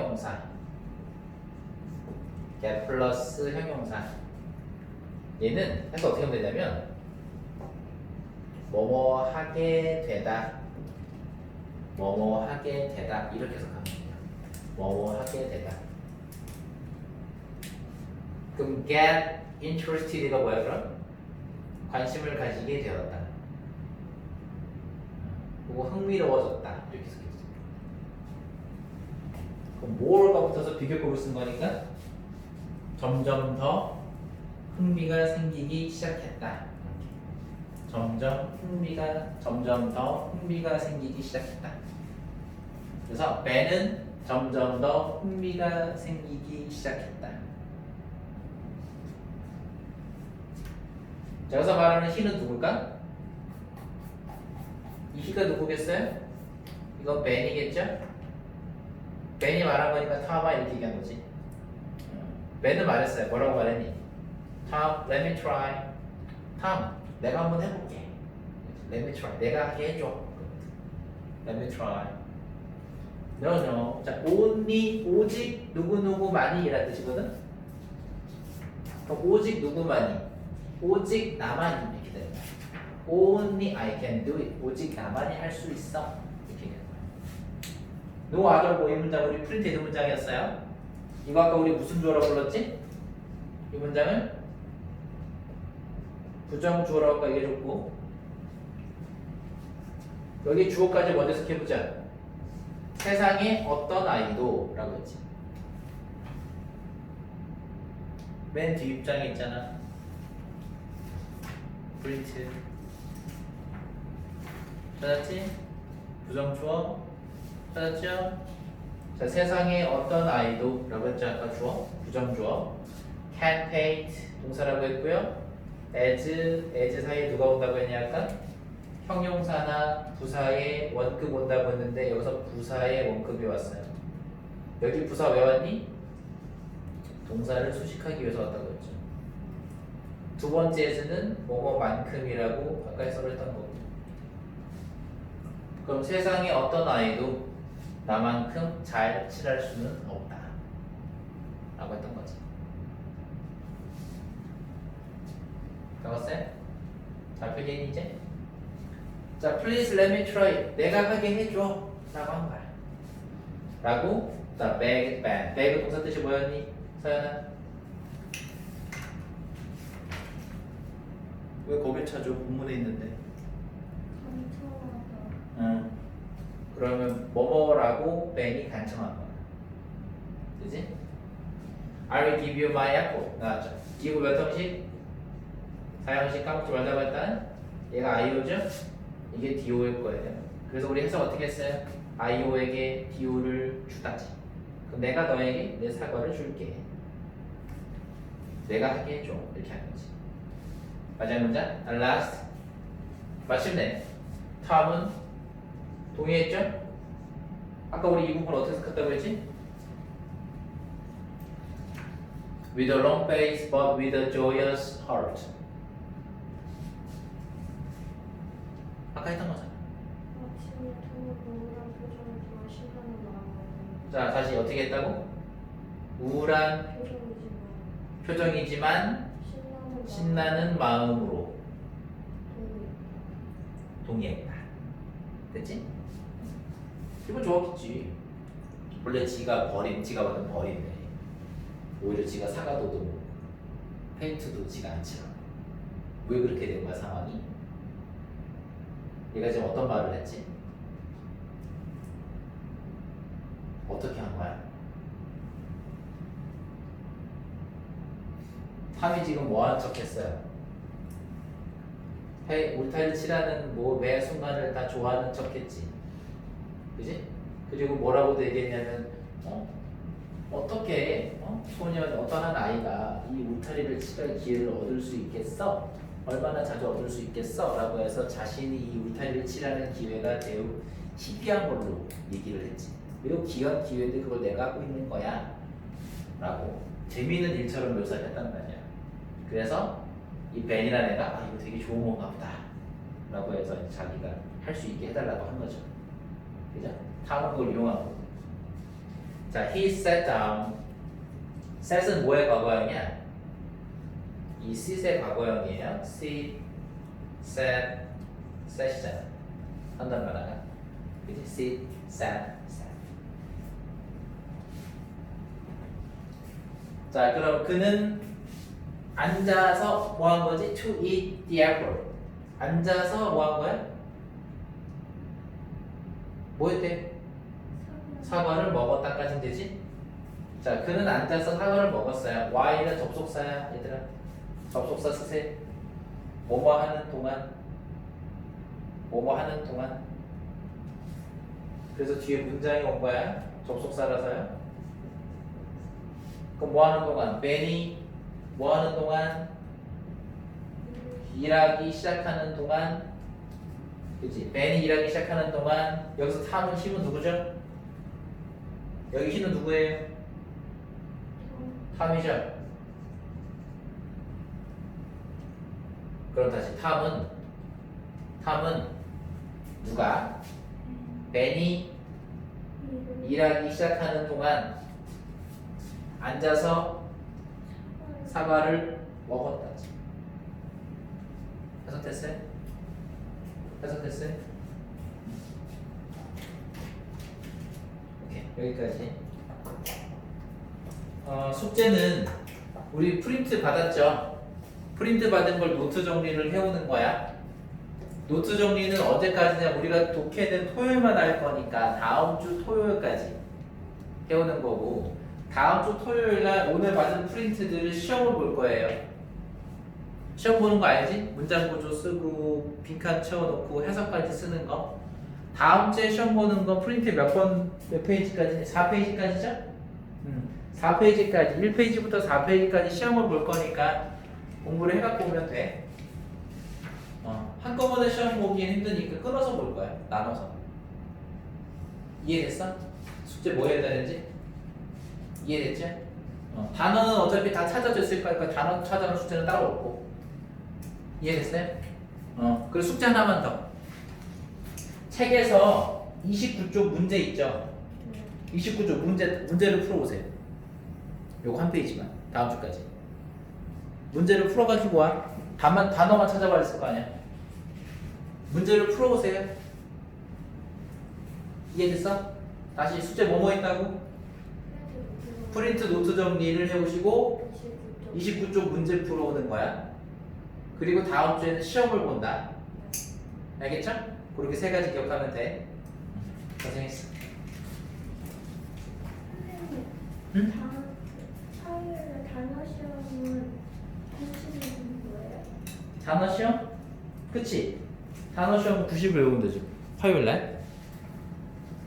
형용사. Get 플러스 형용사. 얘는 해서 어떻게 하면 되냐면 뭐뭐 하게 되다 뭐뭐 하게 되다 이렇게 해석하면 돼요 뭐뭐 하게 되다. 그럼 get interested가 뭐야 그럼? 관심을 가지게 되었다. 그리고 흥미로워졌다. 이렇게 해석했어요 more가 붙어서 비교급을 쓴 거니까 점점 더 흥미가 생기기 시작했다. 점점 흥미가 점점 더 흥미가 생기기 시작했다. 그래서 배는 점점 더 흥미가 생기기 시작했다. 자, 여기서 말하는 희는 누굴까? 이 희가 누구겠어요? 이건 벤이겠죠? 벤이 말한 거니까 타마 이렇게 얘기한 거지. 벤은 말했어요. 뭐라고 말했니? Tom, let me try. Tom, 내가 한번 해볼게. Let me try. 내가 하게 해줘. Let me try. No, no. 자, only, 오직 누구누구만이 이란 뜻이거든? 오직 누구만이? 오직 나만이 이렇게 거야. Only I can do it. 오직 나만이 할 수 있어. 이렇게 other 뭐이 문장 우리 프린트해드 문장이었어요. 이거 아까 우리 무슨 주어라고 불렀지? 이 문장을 부정 주어라고 아까 얘기해줬고 여기 주어까지 먼저 해석해보자 세상에 어떤 아이도 라고 했지 맨 뒷입장에 있잖아 프린트 찾았지? 부정주어 찾았죠? 자, 세상에 어떤 아이도 라고 했죠? 아까 주어? 부정주어. Can paint 동사라고 했고요. As as 사이에 누가 온다고 했냐 아까? 형용사나 부사의 원급 온다고 했는데 여기서 부사의 원급이 왔어요. 여기 부사 왜 왔니? 동사를 수식하기 위해서 왔다고 했죠. 두 번째 as는 뭐뭐만큼이라고 아까 해석을 했던 거고. 그럼 세상에 어떤 아이도 나만큼 잘 칠할 수는 없다. 라고 했던 거지. 배웠어요? 잘 풀리니 이제? 자, please let me try. 내가 하게 해줘. 라고 한 거야. 라고, 자, beg, ban. beg 동사 뜻이 뭐였니? 서연아? 왜 거길 찾아? 본문에 있는데. 그러면 뭐뭐라고 벤이 간청한 거야. 그지? I will give you my apple. 나왔죠? give 몇 형식? 사형식 까먹지 말자고 했다. 얘가 IO죠? 이게 DO일 거예요. 그래서 우리 해석 어떻게 했어요? IO에게 DO를 주다지. 그럼 내가 너에게 내 사과를 줄게. 내가 하게 해줘. 이렇게 하는 거지. 마지막 문장. And last. 마침내. 탐은 동의했죠? 아까 우리 이 부분 어떻게 해석했다고 했지? With a long face but with a joyous heart. 아까 했던 거잖아. 자, 다시 어떻게 했다고? 우울한 표정이지만 신나는 마음으로 동의했다. 됐지? 기분 좋았겠지. 원래 지가 버린, 지가 받은 버린데 오히려 지가 사과도 도 페인트도 지가 안 칠하고 왜 그렇게 된 거야 상황이? 얘가 지금 어떤 말을 했지? 어떻게 한 거야? 탐이 지금 뭐 하는 척 했어요? 해, 울타리 칠하는 뭐 매 순간을 다 좋아하는 척 했지. 그지? 그리고 뭐라고도 얘기했냐면, 어? 어떻게, 어? 소년, 어떤 한 아이가 이 울타리를 칠할 기회를 얻을 수 있겠어? 얼마나 자주 얻을 수 있겠어? 라고 해서 자신이 이 울타리를 칠하는 기회가 매우 희귀한 걸로 얘기를 했지. 매우 귀한 기회인데 그걸 내가 하고 있는 거야. 라고 재미있는 일처럼 묘사를 했단 말이야. 그래서 이 벤이라는 애가 아 이거 되게 좋은 건가 보다 라고 해서 자기가 할 수 있게 해달라고 한 거죠 그죠? 타는 걸 이용하고 자, he sat down. set은 뭐의 과거형이야? 이 sit의 과거형이에요. sit, sat, set이잖아. 한단 말이야. 그지? sit, sat, sat. 자, 그럼 그는 앉아서 뭐 한 거지? To eat the apple. 앉아서 뭐 한 거야? 뭐 했대? 사과를 먹었다까지 되지? 자, 그는 앉아서 사과를 먹었어요. while은 접속사야, 얘들아. 접속사 쓰세요. 뭐뭐 하는 동안. 뭐뭐 하는 동안. 그래서 뒤에 문장이 온 거야. 접속사라서요. 그럼 뭐 하는 동안? ben이 뭐 하는 동안? 일하기 시작하는 동안. 그치? ben이 일하기 시작하는 동안. 여기서 탐은 힘은 누구죠? 여기 힘은 누구예요? 탐이죠. 그럼 다시 탐은 탐은 누가 벤이 일하기 시작하는 동안 앉아서 사과를 먹었다. 해석됐어요? 해석됐어요? 오케이 여기까지. 어, 숙제는 우리 프린트 받았죠? 프린트 받은 걸 노트 정리를 해오는 거야. 노트 정리는 언제까지냐? 우리가 독해는 토요일만 할 거니까 다음 주 토요일까지 해오는 거고 다음 주 토요일 날 오늘 받은 프린트들을 시험을 볼 거예요. 시험 보는 거 알지? 문장 구조 쓰고 빈칸 채워놓고 해석까지 쓰는 거. 다음 주에 시험 보는 거 프린트 몇 번 몇 페이지까지? 4페이지까지죠? 음, 4페이지까지 1페이지부터 4페이지까지 시험을 볼 거니까 공부를 해갖고 오면 돼. 어, 한꺼번에 시험 보기엔 힘드니까 끊어서 볼 거야. 나눠서. 이해됐어? 숙제 뭐 해야 되는지? 이해됐지? 어, 단어는 어차피 다 찾아줬을 거니까 단어 찾아놓은 숙제는 따로 없고. 이해됐어요? 어, 그리고 숙제 하나만 더. 책에서 29쪽 문제 있죠? 29쪽 문제, 문제를 풀어보세요. 요거 한 페이지만. 다음 주까지. 문제를 풀어가지고 와. 단만, 단어만 찾아봐 있을 거 아니야. 문제를 풀어보세요. 이해됐어? 다시 숙제 뭐뭐 있다고? 프린트 노트 정리를 해오시고 29쪽 문제 풀어오는 거야. 그리고 다음 주에는 시험을 본다. 알겠죠? 그렇게 세 가지 기억하면 돼. 고생했어. 응? 다음 화요일에 단어 시험은? 단어 시험? 그치? 단어 시험 90 외우면 되죠. 화요일 날.